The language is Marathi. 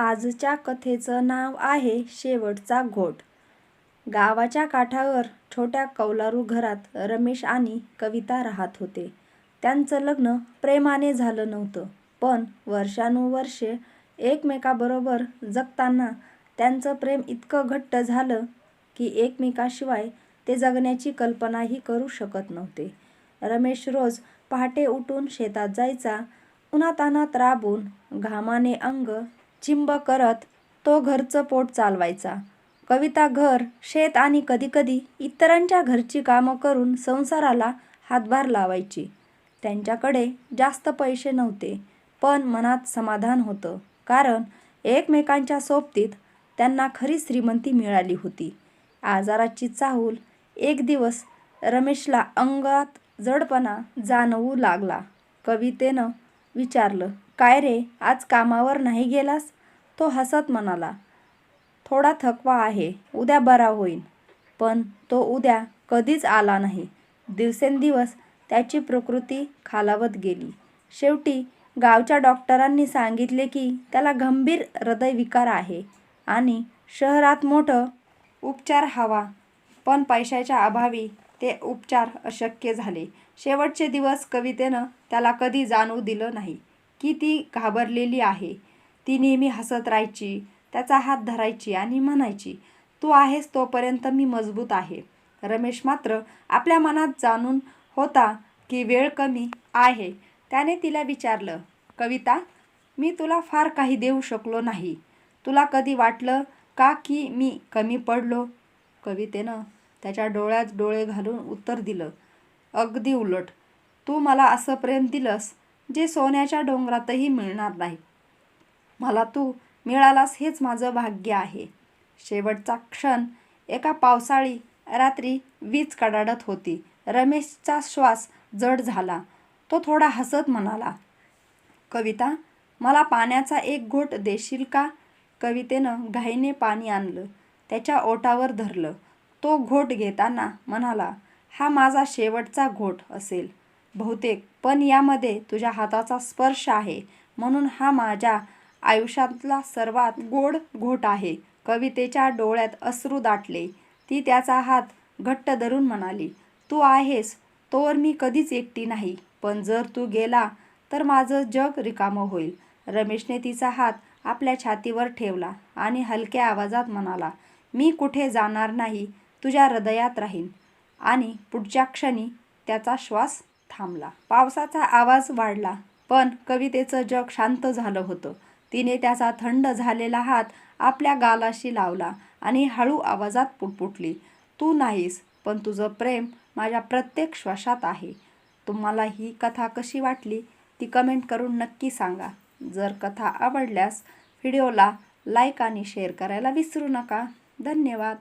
आजच्या कथेचं नाव आहे शेवटचा घोट. गावाच्या काठावर छोट्या कौलारू घरात रमेश आणि कविता राहत होते. त्यांचं लग्न प्रेमाने झालं नव्हतं, पण वर्षानुवर्षे एकमेकाबरोबर जगताना त्यांचं प्रेम इतकं घट्ट झालं की एकमेकाशिवाय ते जगण्याची कल्पनाही करू शकत नव्हते. रमेश रोज पहाटे उठून शेतात जायचा. उन्हातानात राबून, घामाने अंग चिंब करत तो घरचं पोट चालवायचा. कविता घर, शेत आणि कधीकधी इतरांच्या घरची कामं करून संसाराला हातभार लावायची. त्यांच्याकडे जास्त पैसे नव्हते, पण मनात समाधान होतं, कारण एकमेकांच्या सोबतीत त्यांना खरी श्रीमंती मिळाली होती. आजाराची चाहूल एक दिवस रमेशला अंगात जडपणा जाणवू लागला. कवितेनं विचारलं, काय रे, आज कामावर नाही गेलास? तो हसत म्हणाला, थोडा थकवा आहे, उद्या बरा होईन. पण तो उद्या कधीच आला नाही. दिवसेंदिवस त्याची प्रकृती खालावत गेली. शेवटी गावच्या डॉक्टरांनी सांगितले की त्याला गंभीर हृदयविकार आहे आणि शहरात मोठं उपचार हवा, पण पैशाच्या अभावी ते उपचार अशक्य झाले. शेवटचे दिवस कवितेनं त्याला कधी जाणू दिलं नाही की ती घाबरलेली आहे. ती नेहमी हसत राहायची, त्याचा हात धरायची आणि म्हणायची, तू आहेस तोपर्यंत मी मजबूत आहे. रमेश मात्र आपल्या मनात जाणून होता की वेळ कमी आहे. त्याने तिला विचारलं, कविता, मी तुला फार काही देऊ शकलो नाही. तुला कधी वाटलं का की मी कमी पडलो? कवितेनं त्याच्या डोळ्यात डोळे घालून उत्तर दिलं, अगदी उलट. तू मला असं प्रेम दिलंस, जे सोन्याच्या डोंगरातही मिळणार नाही. मला तू मिळालास हेच माझं भाग्य आहे. शेवटचा क्षण एका पावसाळी रात्री वीज कडाडत होती. रमेशचा श्वास जड झाला. तो थोडा हसत म्हणाला, कविता, मला पाण्याचा एक घोट देशील का? कवितेनं घाईने पाणी आणलं, त्याच्या ओटावर धरलं. तो घोट घेताना म्हणाला, हा माझा शेवटचा घोट असेल बहुतेक, पण यामध्ये तुझ्या हाताचा स्पर्श आहे, म्हणून हा माझ्या आयुष्यातला सर्वात गोड घोट आहे. कवितेच्या डोळ्यात अश्रू दाटले. ती त्याचा हात घट्ट धरून म्हणाली, तू आहेस तोवर मी कधीच एकटी नाही, पण जर तू गेला तर माझं जग रिकामं होईल. रमेशने तिचा हात आपल्या छातीवर ठेवला आणि हलक्या आवाजात म्हणाला, मी कुठे जाणार नाही, तुझ्या हृदयात राहीन. आणि पुढच्या क्षणी त्याचा श्वास थांबला. पावसाचा आवाज वाढला, पण कवितेचं जग शांत झालं होतं. तिने त्याचा थंड झालेला हात आपल्या गालाशी लावला आणि हळू आवाजात पुटपुटली, तू नाहीस, पण तुझं प्रेम माझ्या प्रत्येक श्वासात आहे. तुम्हाला ही कथा कशी वाटली ती कमेंट करून नक्की सांगा. जर कथा आवडल्यास व्हिडिओला लाईक आणि शेअर करायला विसरू नका. धन्यवाद.